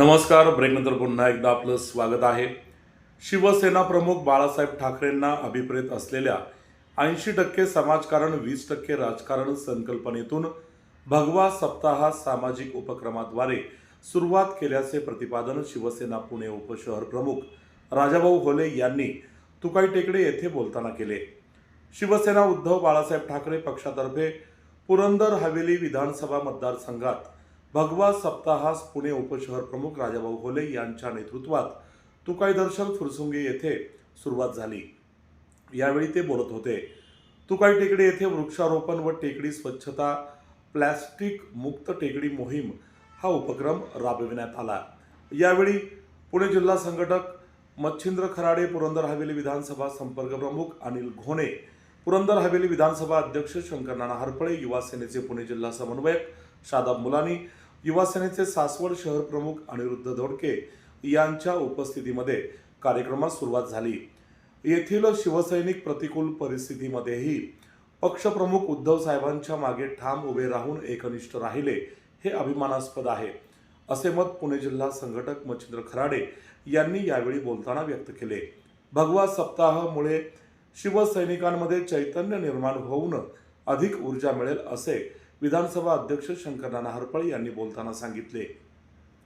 नमस्कार ब्रेकनंतर पुन्हा एकदा आपलं स्वागत आहे. शिवसेना प्रमुख बाळासाहेब ठाकरेंना अभिप्रेत असलेल्या ऐंशी टक्के समाजकारण वीस टक्के राजकारण संकल्पनेतून भगवा सप्ताह सामाजिक उपक्रमाद्वारे सुरुवात केल्याचे प्रतिपादन शिवसेना पुणे उपशहर प्रमुख राजाभाऊ होले यांनी तुकाई टेकडे येथे बोलताना केले. शिवसेना उद्धव बाळासाहेब ठाकरे पक्षातर्फे पुरंदर हवेली विधानसभा मतदारसंघात भगवा सप्ताहास पुणे उपशहर प्रमुख राजाभाऊ होले यांच्या नेतृत्वात तुकाई दर्शन फुरसुंगी येथे सुरुवात झाली. यावेळी ते बोलत होते. तुकाई टेकडी येथे वृक्षारोपण व टेकडी स्वच्छता प्लॅस्टिक मुक्त टेकडी मोहीम हा उपक्रम राबविण्यात आला. यावेळी पुणे जिल्हा संघटक मच्छिंद्र खराडे पुरंदर हवेली विधानसभा संपर्क प्रमुख अनिल घोणे पुरंदर हवेली विधानसभा अध्यक्ष शंकर नाना हरपळे युवा सेनेचे पुणे जिल्हा समन्वयक शादाब मुलानी युवा सेनेचे सासवड शहर प्रमुख अनिरुद्ध दोडके यांच्या उपस्थितीमध्ये कार्यक्रमास सुरुवात झाली. येथील शिवसैनिक प्रतिकूल परिस्थितीमध्येही पक्षप्रमुख उद्धव साहेबांच्या मागे ठाम उभे राहून एकनिष्ठ राहिले हे अभिमानास्पद आहे असे मत पुणे जिल्हा संघटक मच्छिंद्र खराडे यांनी यावेळी बोलताना व्यक्त केले. भगवा सप्ताहामुळे शिवसैनिकांमध्ये चैतन्य निर्माण होऊन अधिक ऊर्जा मिळेल असे विधानसभा अध्यक्ष शंकरनाना हरपळे यांनी बोलताना सांगितले.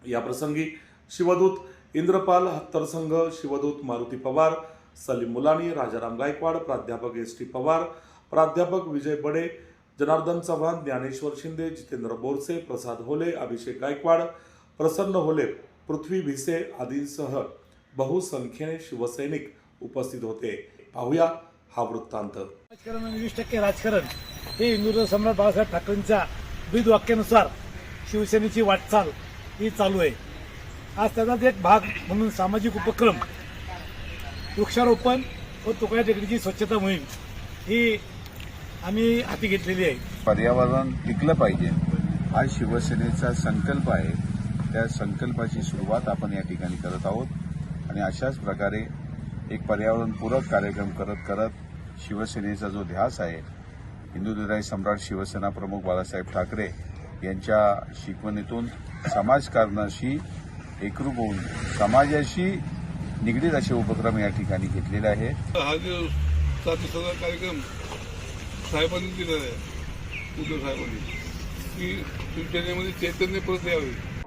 याप्रसंगी शिवदूत इंद्रपाल हत्तरसंघ शिवदूत मारुती पवार सलीम मुलानी राजाराम गायकवाड प्राध्यापक एस टी पवार प्राध्यापक विजय बडे जनार्दन चव्हाण ज्ञानेश्वर शिंदे जितेंद्र बोरसे प्रसाद होले अभिषेक गायकवाड प्रसन्न होले पृथ्वी भिसे आदींसह बहुसंख्येने शिवसैनिक उपस्थित होते. पाहूया हा वृत्तांत. राजकारण वीस टक्के राजकारण. हे हिंदुत्व सम्राट बाळासाहेब ठाकरेंच्या ब्रीद वाक्यानुसार शिवसेनेची वाटचाल ही चालू आहे. आज त्याचाच एक भाग म्हणून सामाजिक उपक्रम वृक्षारोपण व तुकड्या टेकडीची स्वच्छता मोहीम ही आम्ही हाती घेतलेली आहे. पर्यावरण टिकलं पाहिजे. हा शिवसेनेचा संकल्प आहे. त्या संकल्पाची सुरुवात आपण या ठिकाणी करत आहोत. आणि अशाच प्रकारे एक पर्यावरणपूरक कार्यक्रम करत करत शिवसेनेचा जो ध्यास आहे हिंदुत्वदायी सम्राट शिवसेना प्रमुख बाळासाहेब ठाकरे यांच्या शिकवणीतून समाजकारणाशी एकरूप होऊन समाजाशी निगडीत असे उपक्रम या ठिकाणी घेतलेले आहे हा जो सात दिवसाचा कार्यक्रम साहेबांनी दिलेला आहे उद्धव साहेबांनी की शिवसेनेमध्ये चैतन्य परत यावे.